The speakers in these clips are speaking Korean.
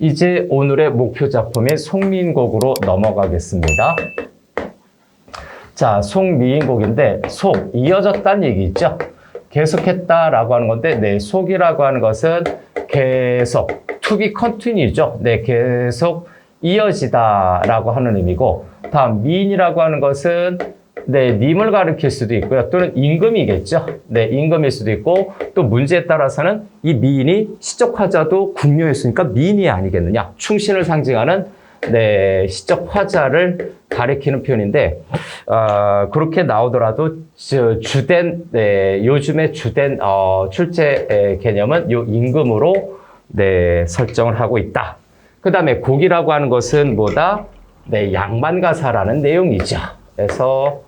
이제 오늘의 목표 작품인 송민곡으로 넘어가겠습니다. 자, 송미인곡인데 속 이어졌다는 얘기 있죠? 계속했다라고 하는 건데 네, 속이라고 하는 것은 계속 to be continue죠. 네, 계속 이어지다라고 하는 의미고 다음 미인이라고 하는 것은 네, 님을 가리킬 수도 있고요. 또는 임금이겠죠. 네, 임금일 수도 있고 또 문제에 따라서는 이 미인이 시적 화자도 궁녀였으니까 미인이 아니겠느냐. 충신을 상징하는 네, 시적 화자를 가리키는 표현인데 어, 그렇게 나오더라도 주, 주된 네, 요즘의 주된 어, 출제 에, 개념은 요 임금으로 네, 설정을 하고 있다. 그 다음에 곡이라고 하는 것은 뭐다? 네, 양반가사라는 내용이죠. 그래서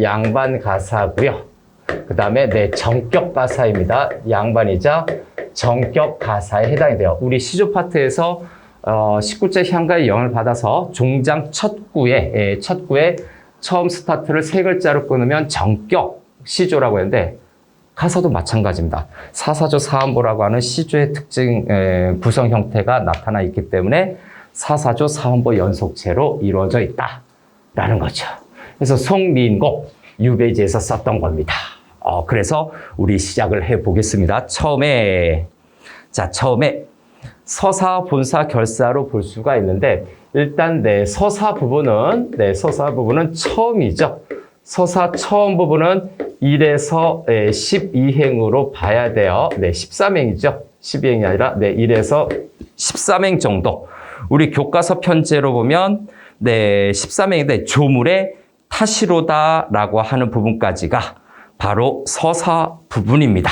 양반 가사고요. 그 다음에 네, 정격 가사입니다. 양반이자 정격 가사에 해당이 돼요. 우리 시조 파트에서 어, 19제 향가의 영을 받아서 종장 첫 구에, 예, 첫 구에 처음 스타트를 세 글자로 끊으면 정격 시조라고 했는데 가사도 마찬가지입니다. 사사조 사음보라고 하는 시조의 특징 에, 구성 형태가 나타나 있기 때문에 사사조 사음보 연속체로 이루어져 있다라는 거죠. 그래서 송민곡 유배지에서 썼던 겁니다. 어, 그래서 우리 시작을 해 보겠습니다. 처음에 자 처음에 서사, 본사, 결사로 볼 수가 있는데 일단 네 서사 부분은 네 서사 부분은 처음이죠. 서사 처음 부분은 1에서 12행으로 봐야 돼요. 네, 13행이죠. 12행이 아니라 네, 1에서 13행 정도. 우리 교과서 편제로 보면 네, 13행인데 조물의 타시로다라고 하는 부분까지가 바로 서사 부분입니다.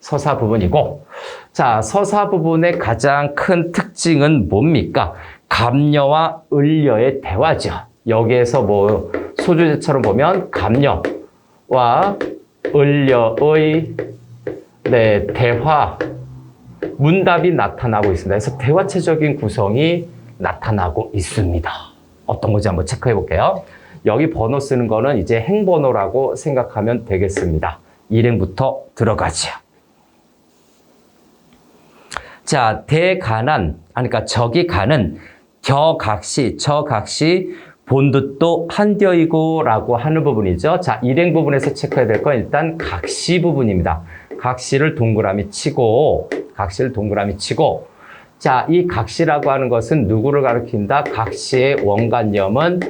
서사 부분이고 자, 서사 부분의 가장 큰 특징은 뭡니까? 감녀와 을녀의 대화죠. 여기에서 뭐 소주제처럼 보면 감녀와 을녀의 네, 대화 문답이 나타나고 있습니다. 그래서 대화체적인 구성이 나타나고 있습니다. 어떤 건지 한번 체크해 볼게요. 여기 번호 쓰는 거는 이제 행번호라고 생각하면 되겠습니다. 일행부터 들어가죠. 자, 대가난, 그러니까 저기 가는 겨각시, 저각시, 본듯도 한디어이고 라고 하는 부분이죠. 자, 일행 부분에서 체크해야 될 건 일단 각시 부분입니다. 각시를 동그라미 치고, 각시를 동그라미 치고, 자, 이 각시라고 하는 것은 누구를 가리킨다? 각시의 원관념은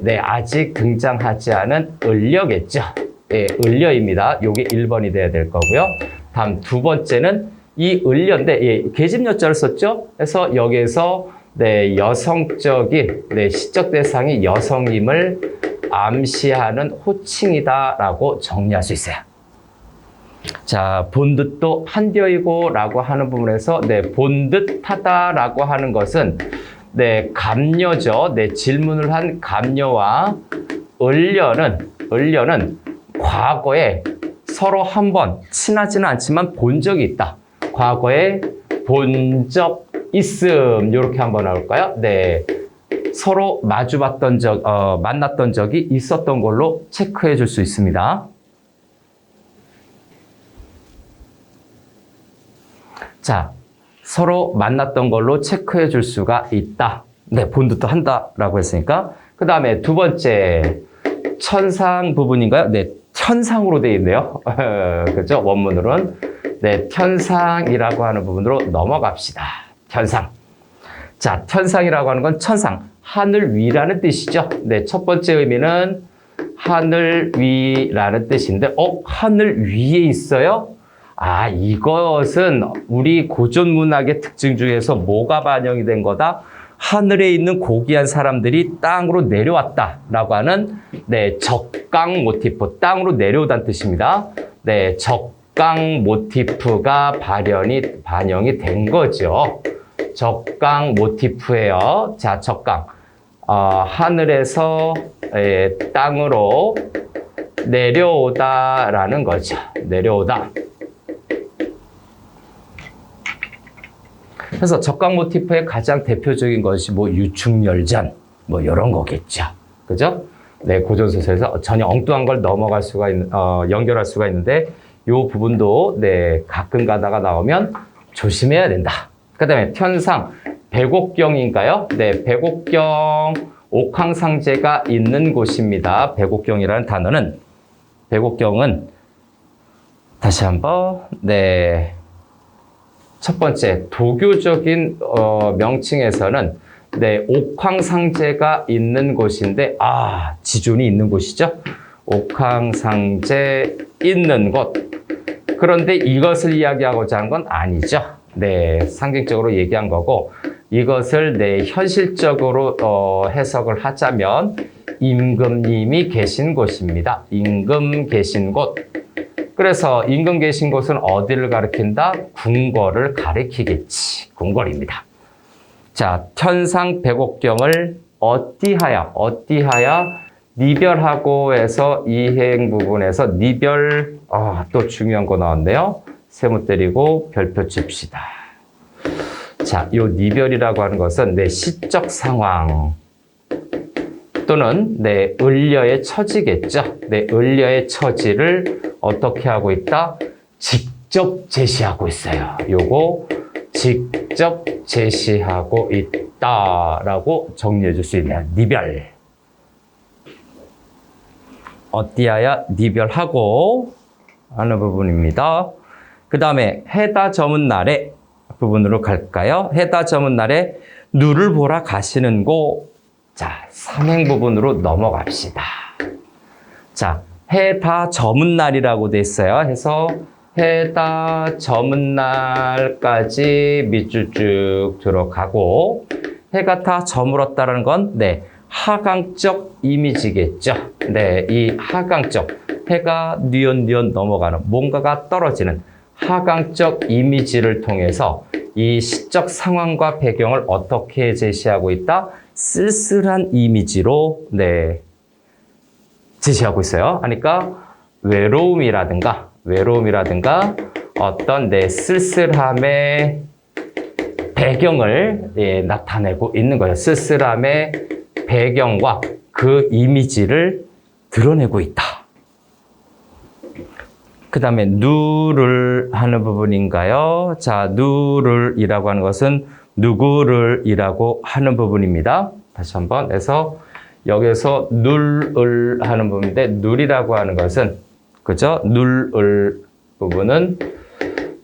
네, 아직 등장하지 않은 을려겠죠. 네, 을려입니다. 요게 1번이 돼야 될 거고요. 다음 두 번째는 이 을려인데, 예, 계집 여자를 썼죠? 그래서 여기에서 네, 여성적인 네, 시적 대상이 여성임을 암시하는 호칭이다라고 정리할 수 있어요. 자, 본듯도 한디어이고라고 하는 부분에서 네, 본듯하다라고 하는 것은 네, 감녀죠. 네, 질문을 한 감녀와 을려는 을려는 과거에 서로 한번 친하지는 않지만 본 적이 있다. 과거에 본 적 있음 이렇게 한번 나올까요? 네. 서로 마주봤던 적, 어, 만났던 적이 있었던 걸로 체크해 줄 수 있습니다. 자, 서로 만났던 걸로 체크해 줄 수가 있다. 네, 본드도 한다라고 했으니까. 그 다음에 두 번째, 천상 부분인가요? 네, 천상으로 되어 있네요. 그죠? 원문으로는. 네, 편상이라고 하는 부분으로 넘어갑시다. 편상. 자, 편상이라고 하는 건 천상, 하늘 위라는 뜻이죠. 네, 첫 번째 의미는 하늘 위라는 뜻인데, 어, 하늘 위에 있어요? 아, 이것은 우리 고전 문학의 특징 중에서 뭐가 반영이 된 거다? 하늘에 있는 고귀한 사람들이 땅으로 내려왔다라고 하는 네, 적강 모티프, 땅으로 내려오다는 뜻입니다. 네, 적강 모티프가 발현이 반영이 된 거죠. 적강 모티프예요. 자, 적강. 어, 하늘에서 예, 땅으로 내려오다라는 거죠. 내려오다. 그래서 적강 모티프의 가장 대표적인 것이 뭐 유충열전 뭐 이런 거겠죠. 그죠? 네, 고전 소설에서 전혀 엉뚱한 걸 넘어갈 수가 있는 어, 연결할 수가 있는데 이 부분도 네, 가끔 가다가 나오면 조심해야 된다. 그다음에 편상 백옥경인가요? 네, 백옥경 옥황상제가 있는 곳입니다. 백옥경이라는 단어는 백옥경은 다시 한번 네. 첫 번째 도교적인 어, 명칭에서는 네, 옥황상제가 있는 곳인데 아, 지존이 있는 곳이죠. 옥황상제 있는 곳. 그런데 이것을 이야기하고자 하는 건 아니죠. 네, 상징적으로 얘기한 거고 이것을 네, 현실적으로 어, 해석을 하자면 임금님이 계신 곳입니다. 임금 계신 곳. 그래서 임금 계신 곳은 어디를 가리킨다? 궁궐을 가리키겠지. 궁궐입니다. 자, 천상 백옥경을 어띠하여, 어띠하여 니별하고 해서 이행 부분에서 니별, 아, 또 중요한 거 나왔네요. 세모 때리고 별표 칩시다. 자, 요 니별이라고 하는 것은 내 시적 상황 또는 내 을려의 처지겠죠. 내 을려의 처지를 어떻게 하고 있다? 직접 제시하고 있어요. 요거 직접 제시하고 있다라고 정리해 줄 수 있네요. 니별. 어디하여 니별하고 하는 부분입니다. 그 다음에 해다 저문 날에 부분으로 갈까요? 해다 저문 날에 누를 보라 가시는 곳. 자, 삼행 부분으로 넘어갑시다. 자, 해다 저문 날이라고 돼 있어요. 해서 해다 저문 날까지 밑줄 쭉 들어가고 해가 다 저물었다는 건 네, 하강적 이미지겠죠. 네, 이 하강적 해가 뉘엿뉘엿 넘어가는 뭔가가 떨어지는 하강적 이미지를 통해서 이 시적 상황과 배경을 어떻게 제시하고 있다? 쓸쓸한 이미지로 네 제시하고 있어요. 그러니까 외로움이라든가 외로움이라든가 어떤 내 쓸쓸함의 배경을 예, 나타내고 있는 거예요. 쓸쓸함의 배경과 그 이미지를 드러내고 있다. 그 다음에 누를 하는 부분인가요? 자, 누를이라고 하는 것은 누구를이라고 하는 부분입니다. 다시 한번 해서 여기서 눌을 하는 부분인데 눌이라고 하는 것은 그죠? 눌을 부분은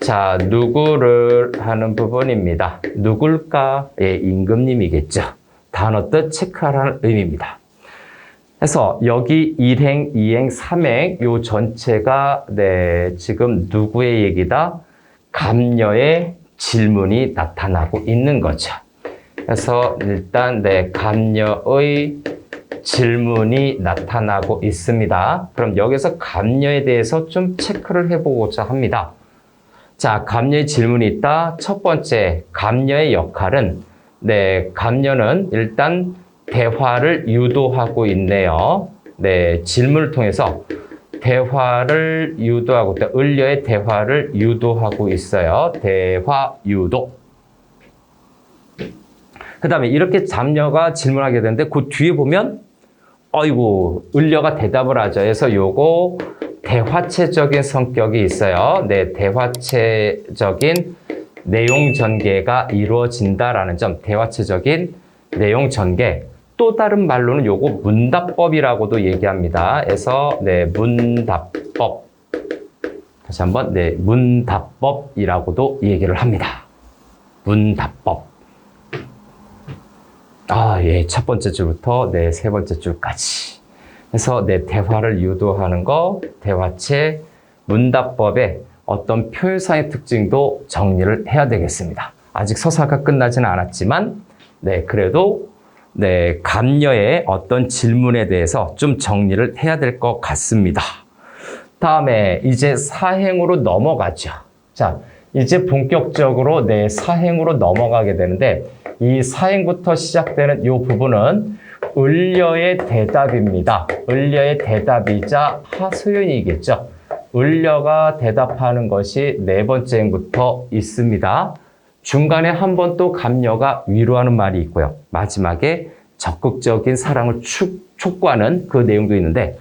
자 누구를 하는 부분입니다. 누굴까? 예, 임금님이겠죠. 단어 뜻 체크하라는 의미입니다. 그래서 여기 1행, 2행, 3행 요 전체가 네, 지금 누구의 얘기다? 감녀의 질문이 나타나고 있는 거죠. 그래서 일단 네, 감녀의 질문이 나타나고 있습니다. 그럼 여기서 감녀에 대해서 좀 체크를 해보고자 합니다. 자, 감녀의 질문이 있다. 첫 번째, 감녀의 역할은 네, 감녀는 일단 대화를 유도하고 있네요. 네, 질문을 통해서 대화를 유도하고 있다. 을려의 대화를 유도하고 있어요. 대화 유도. 그 다음에 이렇게 잡녀가 질문하게 되는데 그 뒤에 보면 어이구 을려가 대답을 하죠. 그래서 요거 대화체적인 성격이 있어요. 네, 대화체적인 내용 전개가 이루어진다라는 점, 대화체적인 내용 전개. 또 다른 말로는 요거 문답법이라고도 얘기합니다. 그래서 네, 문답법. 다시 한번 네, 문답법이라고도 얘기를 합니다. 문답법. 아, 예, 첫 번째 줄부터 네, 세 번째 줄까지. 그래서 내 대화를 유도하는 거, 대화체, 문답법의 어떤 표현상의 특징도 정리를 해야 되겠습니다. 아직 서사가 끝나지는 않았지만, 네, 그래도 네, 감녀의 어떤 질문에 대해서 좀 정리를 해야 될 것 같습니다. 다음에 이제 사행으로 넘어가죠. 자, 이제 본격적으로 내 사행으로 넘어가게 되는데 이 사행부터 시작되는 이 부분은 을려의 대답입니다. 을려의 대답이자 하소연이겠죠. 을려가 대답하는 것이 네 번째 행부터 있습니다. 중간에 한 번 또 감녀가 위로하는 말이 있고요. 마지막에 적극적인 사랑을 축, 촉구하는 그 내용도 있는데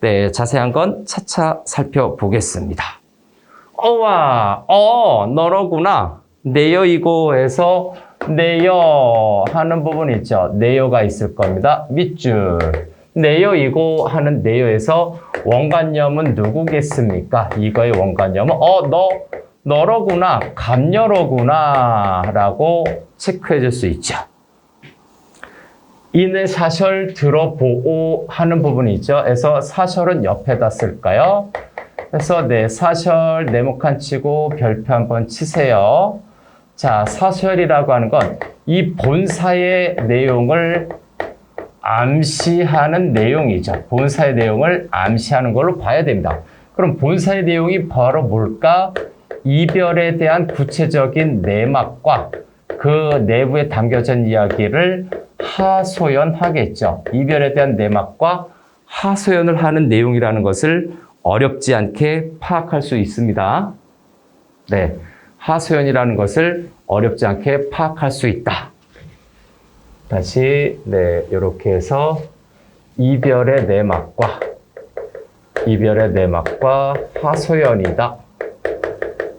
네, 자세한 건 차차 살펴보겠습니다. 어와, 어, 너로구나. 내여 이고에서 내여 하는 부분 있죠. 내여가 있을 겁니다. 밑줄. 내여이고 하는 내여에서 원관념은 누구겠습니까? 이거의 원관념은 어, 너, 너로구나. 감녀로구나. 라고 체크해 줄 수 있죠. 이내 사설 들어보오 하는 부분이 있죠. 그래서 사설은 옆에다 쓸까요? 그래서 네, 사설 네모칸 치고 별표 한번 치세요. 자, 사설이라고 하는 건 이 본사의 내용을 암시하는 내용이죠. 본사의 내용을 암시하는 걸로 봐야 됩니다. 그럼 본사의 내용이 바로 뭘까? 이별에 대한 구체적인 내막과 그 내부에 있는 이야기를 하소연하겠죠. 이별에 대한 내막과 하소연을 하는 내용이라는 것을 어렵지 않게 파악할 수 있습니다. 네. 하소연이라는 것을 어렵지 않게 파악할 수 있다. 다시, 네, 이렇게 해서 이별의 내막과 이별의 내막과 하소연이다.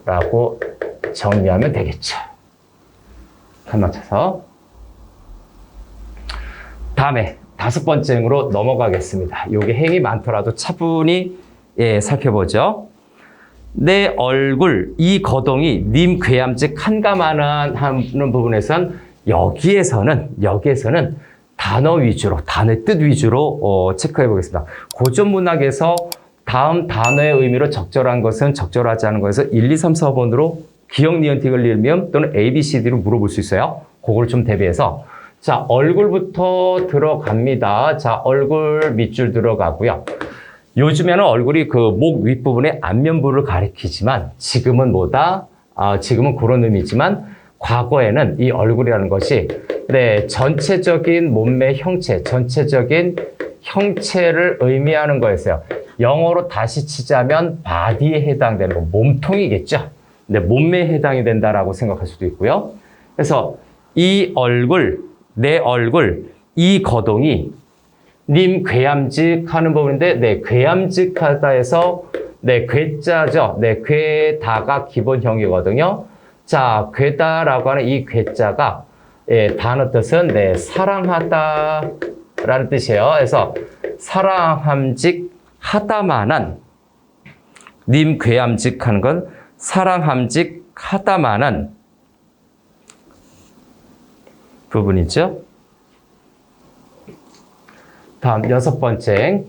라고 정리하면 되겠죠. 한 맞춰서. 다음에 다섯 번째 행으로 넘어가겠습니다. 요게 행이 많더라도 차분히 예, 살펴보죠. 내 얼굴, 이 거동이 님 괴함직 한가마는 하는 부분에선 여기에서는, 여기에서는 단어 위주로, 단어의 뜻 위주로 어, 체크해 보겠습니다. 고전 문학에서 다음 단어의 의미로 적절한 것은 적절하지 않은 것에서 1, 2, 3, 4번으로 기억 니은틱을 읽으면 또는 A, B, C, D로 물어볼 수 있어요. 그걸 좀 대비해서. 자, 얼굴부터 들어갑니다. 자, 얼굴 밑줄 들어가고요. 요즘에는 얼굴이 그 목 윗부분에 안면부를 가리키지만 지금은 뭐다? 아, 지금은 그런 의미지만 과거에는 이 얼굴이라는 것이 네, 전체적인 몸매 형체, 전체적인 형체를 의미하는 거였어요. 영어로 다시 치자면 바디에 해당되는 거, 몸통이겠죠. 네, 몸매에 해당이 된다라고 생각할 수도 있고요. 그래서 이 얼굴, 내 얼굴, 이 거동이 님 괴함직 하는 부분인데, 네, 괴함직하다 해서, 네, 괴자죠. 네, 괴다가 기본형이거든요. 자, 괴다라고 하는 이 괴자가, 예, 단어 뜻은, 네, 사랑하다 라는 뜻이에요. 그래서, 사랑함직 하다만한, 님 괴함직 하는 건, 사랑함직 하다만한 부분이죠. 다음 여섯 번째.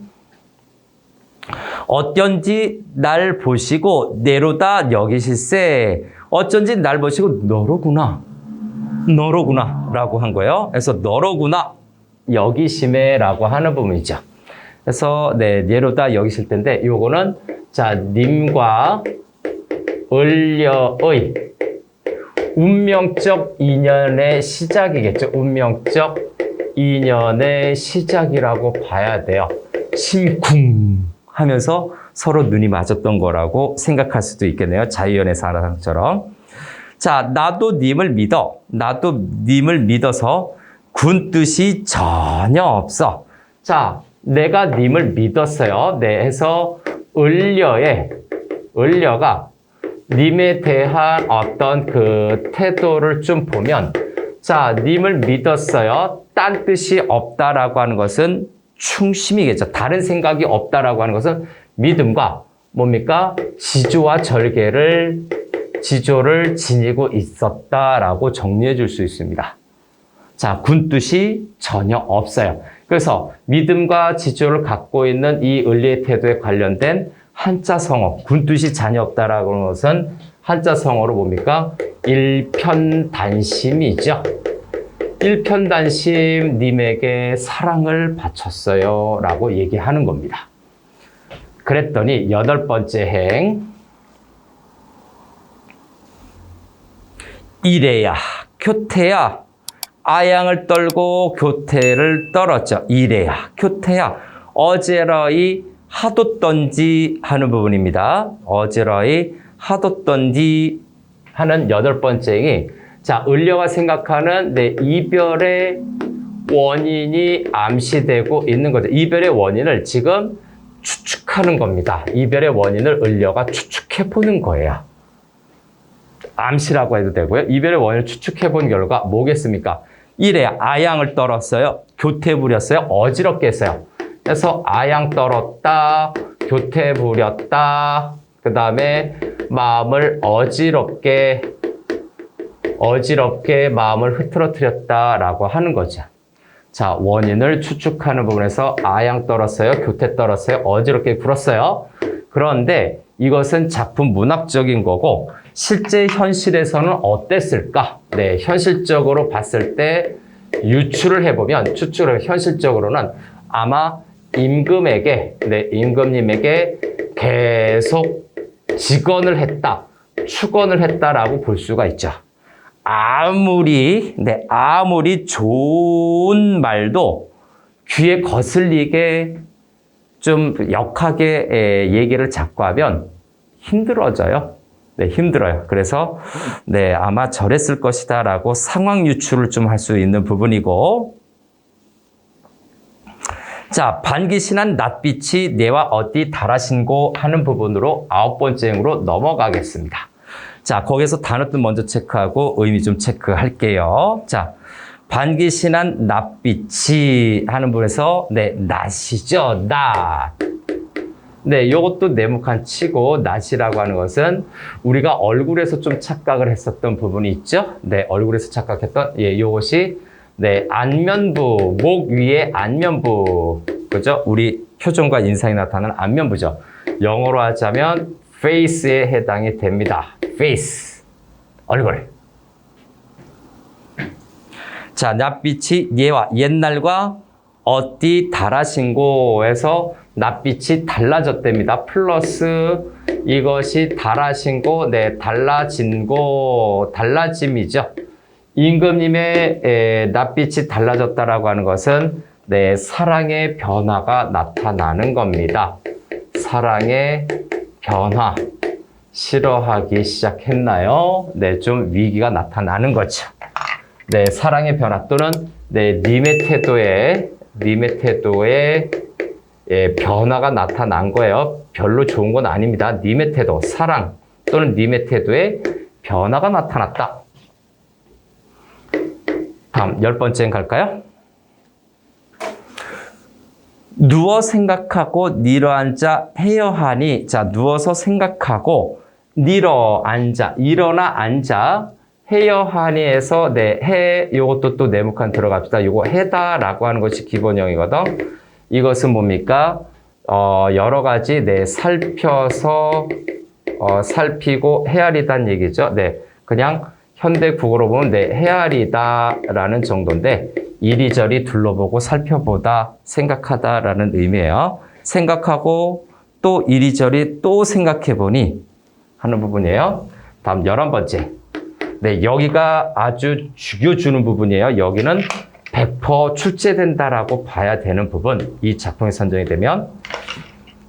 어쩐지 날 보시고 내로다 여기실세. 어쩐지 날 보시고 너로구나. 너로구나. 라고 한 거예요. 그래서 너로구나. 여기심에라고 하는 부분이죠. 그래서 네, 내로다 여기실 텐데 요거는 자, 님과 을려의 운명적 인연의 시작이겠죠. 운명적 인연의 시작이라고 봐야 돼요. 심쿵 하면서 서로 눈이 맞았던 거라고 생각할 수도 있겠네요. 자유연의 사랑처럼. 자, 나도 님을 믿어. 나도 님을 믿어서 군 뜻이 전혀 없어. 자, 내가 님을 믿었어요. 네, 해서 을려의 을려가 님에 대한 어떤 그 태도를 좀 보면 자, 님을 믿었어요. 딴 뜻이 없다라고 하는 것은 충심이겠죠. 다른 생각이 없다라고 하는 것은 믿음과 뭡니까? 지조와 절개를 지조를 지니고 있었다라고 정리해 줄 수 있습니다. 자, 군뜻이 전혀 없어요. 그래서 믿음과 지조를 갖고 있는 이 을리의 태도에 관련된 한자 성어, 군뜻이 전혀 없다라고 하는 것은 한자 성어로 뭡니까? 일편단심이죠. 일편단심 님에게 사랑을 바쳤어요. 라고 얘기하는 겁니다. 그랬더니 여덟 번째 행. 이래야, 교태야, 아양을 떨고 교태를 떨었죠. 이래야, 교태야, 어제러이 하뒀던지 하는 부분입니다. 어제러이 하뒀던지 하는 여덟 번째 행이 자, 을려가 생각하는 내 이별의 원인이 암시되고 있는 거죠. 이별의 원인을 지금 추측하는 겁니다. 이별의 원인을 을려가 추측해 보는 거예요. 암시라고 해도 되고요. 이별의 원인을 추측해 본 결과 뭐겠습니까? 1에 아양을 떨었어요. 교태 부렸어요. 어지럽게 했어요. 그래서 아양 떨었다, 교태 부렸다, 그 다음에 마음을 어지럽게, 어지럽게 마음을 흐트러뜨렸다라고 하는 거죠. 자, 원인을 추측하는 부분에서 아양 떨었어요, 교태 떨었어요, 어지럽게 굴었어요. 그런데 이것은 작품 문학적인 거고 실제 현실에서는 어땠을까? 네, 현실적으로 봤을 때 유추를 해보면 해보면 현실적으로는 아마 임금에게, 네, 임금님에게 계속 직언을 했다, 축언을 했다라고 볼 수가 있죠. 아무리, 네, 아무리 좋은 말도 귀에 거슬리게 좀 역하게 에, 얘기를 자꾸 하면 힘들어져요. 네, 힘들어요. 그래서 네, 아마 저랬을 것이다라고 상황 유추를 좀 할 수 있는 부분이고 자, 반기신한 낯빛이 내와 어디 달하신고 하는 부분으로 아홉 번째 행으로 넘어가겠습니다. 자, 거기서 단어도 먼저 체크하고 의미 좀 체크할게요. 자, 반기신한 낯빛이 하는 부분에서 네, 낯이죠. 낯. 네, 요것도 네모칸 치고 낯이라고 하는 것은 우리가 얼굴에서 좀 착각을 했었던 부분이 있죠. 네, 얼굴에서 착각했던 예, 요것이 네, 안면부, 목 위에 안면부. 그죠? 우리 표정과 인상이 나타나는 안면부죠. 영어로 하자면 face에 해당이 됩니다. face. 얼굴. 자, 낯빛이 얘와 옛날과 어디 달하신고에서 낯빛이 달라졌답니다. 플러스 이것이 달하신고, 네, 달라진고, 달라짐이죠. 임금님의 에, 낯빛이 달라졌다라고 하는 것은 네, 사랑의 변화가 나타나는 겁니다. 사랑의 변화. 싫어하기 시작했나요? 네, 좀 위기가 나타나는 거죠. 네, 사랑의 변화 또는 네, 님의 태도에 님의 태도에 예, 변화가 나타난 거예요. 별로 좋은 건 아닙니다. 님의 태도, 사랑 또는 님의 태도에 변화가 나타났다. 다음 열 번째 갈까요? 누워 생각하고 니러 앉아 해야 하니 자 누워서 생각하고 니러 앉아 일어나 앉아 해야 하니에서 네 해 요것도 또 네모칸 들어갑시다. 요거 해다라고 하는 것이 기본형이거든. 이것은 뭡니까? 어, 여러 가지 네 살펴서 어, 살피고 헤아리다는 얘기죠. 네 그냥 현대 국어로 보면 네 헤아리다라는 정도인데 이리저리 둘러보고 살펴보다 생각하다라는 의미예요. 생각하고 또 이리저리 또 생각해 보니 하는 부분이에요. 다음 열한 번째. 네, 여기가 아주 죽여주는 부분이에요. 여기는 100% 출제된다라고 봐야 되는 부분. 이 작품이 선정이 되면.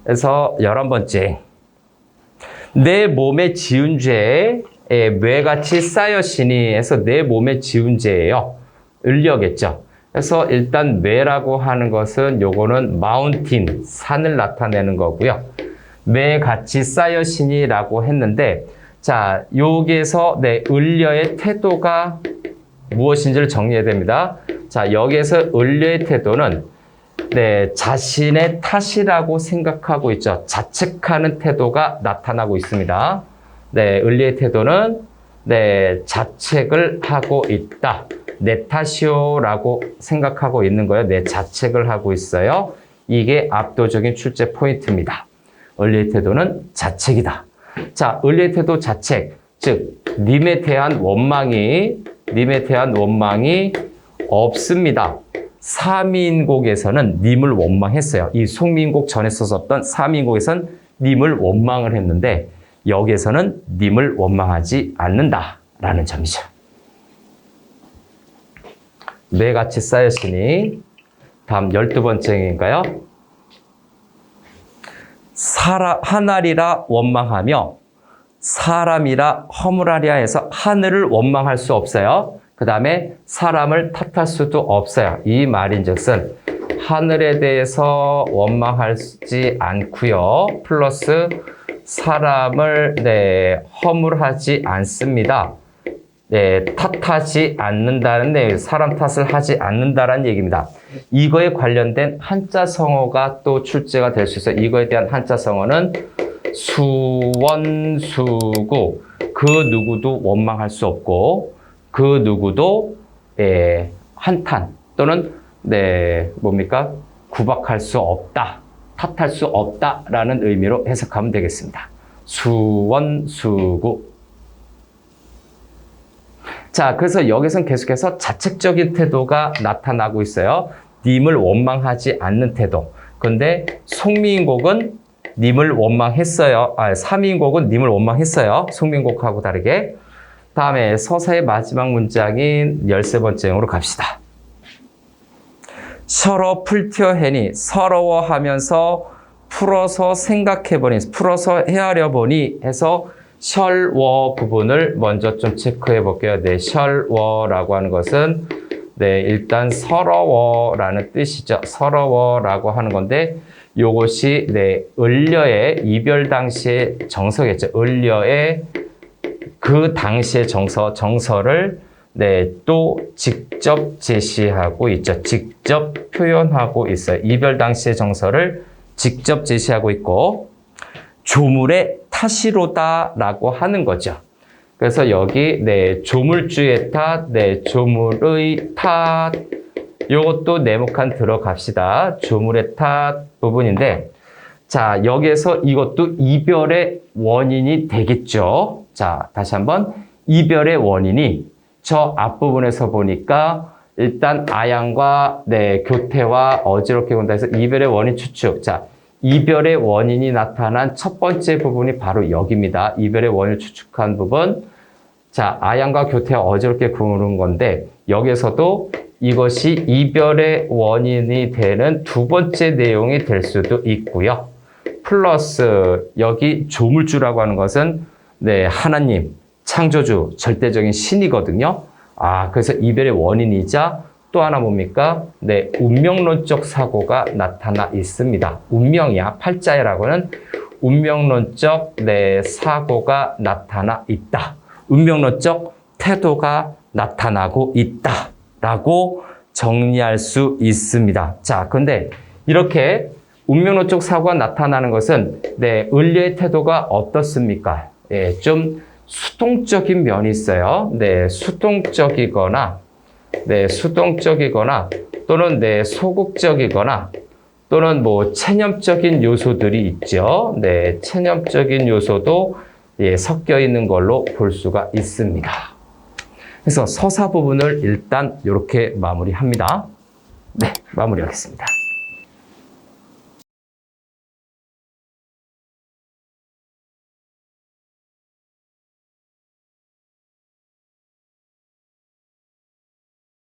그래서 열한 번째. 내 몸에 지은 죄에 뇌같이 쌓여시니 해서 내 몸에 지은 죄예요. 을려겠죠. 그래서 일단 뇌라고 하는 것은 요거는 마운틴, 산을 나타내는 거고요. 뇌같이 쌓여시니라고 했는데 자, 여기에서 네, 을려의 태도가 무엇인지를 정리해야 됩니다. 자, 여기에서 을려의 태도는 네, 자신의 탓이라고 생각하고 있죠. 자책하는 태도가 나타나고 있습니다. 네, 을려의 태도는 네, 자책을 하고 있다. 내 탓이요라고 생각하고 있는 거예요. 내 자책을 하고 있어요. 이게 압도적인 출제 포인트입니다. 을려의 태도는 자책이다. 자, 을의 태도 자책, 즉 님에 대한 원망이 님에 대한 원망이 없습니다. 사민곡에서는 님을 원망했어요. 이 송민곡 전에 썼었던 사민곡에서는 님을 원망을 했는데 여기에서는 님을 원망하지 않는다라는 점이죠. 뇌 같이 쌓였으니 다음 열두 번째인가요? 사라, 하나리라 원망하며 사람이라 허물하리라 해서 하늘을 원망할 수 없어요. 그 다음에 사람을 탓할 수도 없어요. 이 말인 즉슨 하늘에 대해서 원망하지 않고요. 플러스 사람을 네, 허물하지 않습니다. 네, 탓하지 않는다는 네, 사람 탓을 하지 않는다라는 얘기입니다. 이거에 관련된 한자 성어가 또 출제가 될 수 있어요. 이거에 대한 한자 성어는 수원수구. 그 누구도 원망할 수 없고 그 누구도 예, 한탄 또는 네, 뭡니까? 구박할 수 없다. 탓할 수 없다라는 의미로 해석하면 되겠습니다. 수원수구. 자, 그래서 여기선 계속해서 자책적인 태도가 나타나고 있어요. 님을 원망하지 않는 태도. 근데 송미인 곡은 님을 원망했어요. 아, 삼인곡은 님을 원망했어요. 송민곡하고 다르게. 다음에 서사의 마지막 문장인 열세 번째로 갑시다. 서로 풀텨해니 서러워하면서 풀어서 생각해보니 풀어서 헤아려보니 해서 셜워 부분을 먼저 좀 체크해 볼게요. 네, 셜워라고 하는 것은 네, 일단 서러워라는 뜻이죠. 서러워라고 하는 건데 요것이 네, 을려의 이별 당시의 정서겠죠. 을려의 그 당시의 정서, 정서를 네, 또 직접 제시하고 있죠. 직접 표현하고 있어요. 이별 당시의 정서를 직접 제시하고 있고 조물의 탓이로다라고 하는 거죠. 그래서 여기 네, 조물주의 탓, 네, 조물의 탓 요것도 네모칸 들어갑시다. 조물의 탓 부분인데 자, 여기에서 이것도 이별의 원인이 되겠죠. 자, 다시 한번 이별의 원인이 저 앞부분에서 보니까 일단 아양과 네, 교태와 어지럽게 본다 해서 이별의 원인 추측. 자, 이별의 원인이 나타난 첫 번째 부분이 바로 여기입니다. 이별의 원인을 추측한 부분. 자, 아양과 교태와 어지럽게 구는 건데 여기서도 이것이 이별의 원인이 되는 두 번째 내용이 될 수도 있고요. 플러스 여기 조물주라고 하는 것은 네, 하나님, 창조주, 절대적인 신이거든요. 아, 그래서 이별의 원인이자 또 하나 뭡니까? 네, 운명론적 사고가 나타나 있습니다. 운명이야. 팔자이라고는 운명론적 네, 사고가 나타나 있다. 운명론적 태도가 나타나고 있다. 라고 정리할 수 있습니다. 자, 근데 이렇게 운명론적 사고가 나타나는 것은 네, 을려의 태도가 어떻습니까? 예, 좀 수동적인 면이 있어요. 네, 수동적이거나 네, 수동적이거나 또는 네, 소극적이거나 또는 뭐 체념적인 요소들이 있죠. 네, 체념적인 요소도 예, 섞여 있는 걸로 볼 수가 있습니다. 그래서 서사 부분을 일단 이렇게 마무리합니다. 네, 마무리하겠습니다.